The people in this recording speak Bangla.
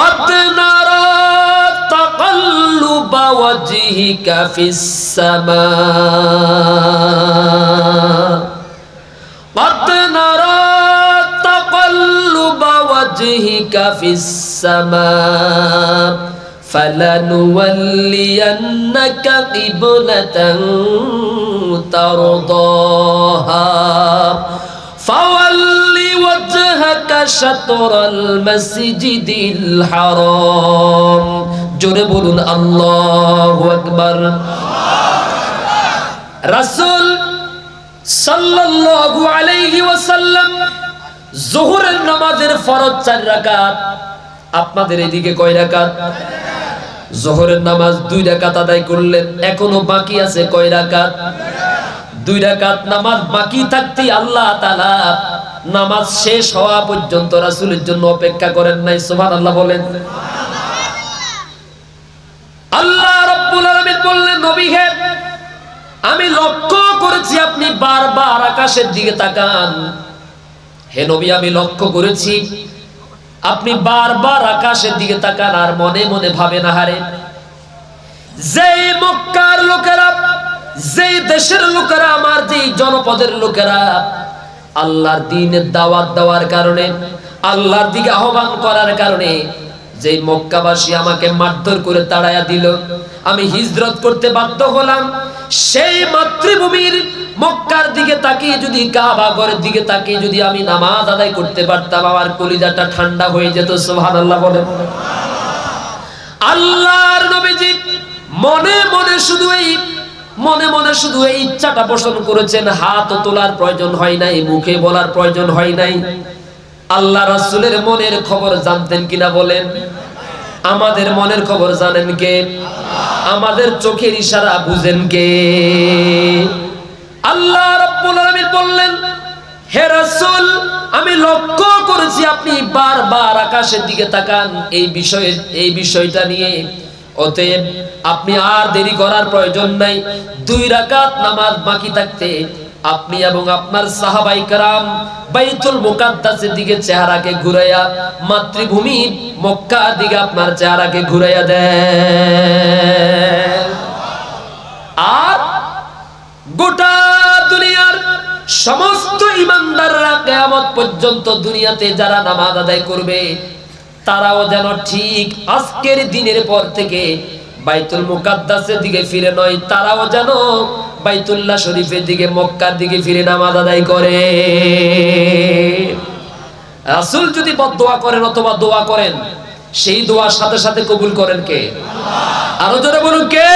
قد نرى تقلب وجهك في السماء. قد نرى تقلب وجهك في السماء. فلنولينك قبلة ترضاها. فول শাতর আল মসজিদিল হারাম। জোরে বলুন, আল্লাহু আকবার। রাসূল সাল্লাল্লাহু আলাইহি ওয়াসাল্লাম যোহরের নামাজের ফরজ চার রাকাত। আপনাদের এদিকে কয় রাকাত? জোহরের নামাজ দুই রাকাত আদায় করলেন, এখনও বাকি আছে কয় রাকাত? দুই রাকাত নামাজ বাকি থাকতে আল্লাহ তাআলা নামাজ শেষ হওয়া পর্যন্ত রাসূলের জন্য অপেক্ষা করেন নাই, সুবহানাল্লাহ বলেন। আল্লাহ রাব্বুল আলামিন বললেন, নবী হে, আমি লক্ষ্য করেছি আপনি বারবার আকাশের দিকে তাকান। হে নবী, আমি লক্ষ্য করেছি আপনি বারবার আকাশের দিকে তাকান আর মনে মনে ভাবেন হারে যেই মক্কার লোকেরা, যেই দেশের লোকেরা, আমার যেই জনপদের লোকেরা আল্লাহর দিনের দাওয়াত দেওয়ার কারণে, আল্লাহর দিকে আহ্বান করার কারণে যেই মক্কাবাসী আমাকে মারধর করে তাড়ায়া দিল। আমি হিজরত করতে বাধ্য হলাম। সেই মাতৃভূমির মক্কার দিকে তাকিয়ে যদি, কাবা ঘরের দিকে তাকিয়ে যদি আমি নামাজ আদায় করতে পারতাম, আমার কলিজাটা ঠান্ডা হয়ে যেত, সুবহানাল্লাহ বলেন। আল্লাহর নবীজি মনে মনে শুধু এই মনে মনে শুধু এই ইচ্ছাটা পোষণ করেছেন হাত তোলার প্রয়োজন হয় নাই, মুখে বলার প্রয়োজন হয় নাই। আল্লাহ রাসূলের মনের খবর জানতেন কিনা বলেন? আমাদের মনের খবর জানেন কে? আমাদের চোখের ইশারা বুঝেন কে? আল্লাহ রাব্বুল আলামিন বললেন, হে রাসূল, আমি লক্ষ্য করেছি আপনি বারবার আকাশের দিকে তাকান। এই বিষয়ে, এই বিষয়টা নিয়ে অতএব আপনি আর দেরি করার প্রয়োজন নাই। দুই রাকাত নামাজ বাকি থাকতে আপনি এবং আপনার সাহাবাই কারাম বাইতুল মুকাদ্দাসের দিকে চেহারাকে ঘুরাইয়া মাতৃভূমি মক্কার দিকে আপনার চেহারাকে ঘুরাইয়া দেন। আর গোটা দুনিয়ার সমস্ত ইমানদাররা কেয়ামত পর্যন্ত দুনিয়াতে যারা নামাজ আদায় করবে তারাও যেন ঠিক আজকের দিনের পর থেকে বাইতুল মুকাদ্দাসের দিকে ফিরে নয়, তারাও যেন বাইতুল্লাহ শরীফের দিকে মক্কার দিকে ফিরে নামাজ আদায় করে। রাসূল যদি বদদোয়া করেন অথবা দোয়া করেন, সেই দোয়ার সাথে সাথে কবুল করেন কে? আরও জোরে বলুন কে?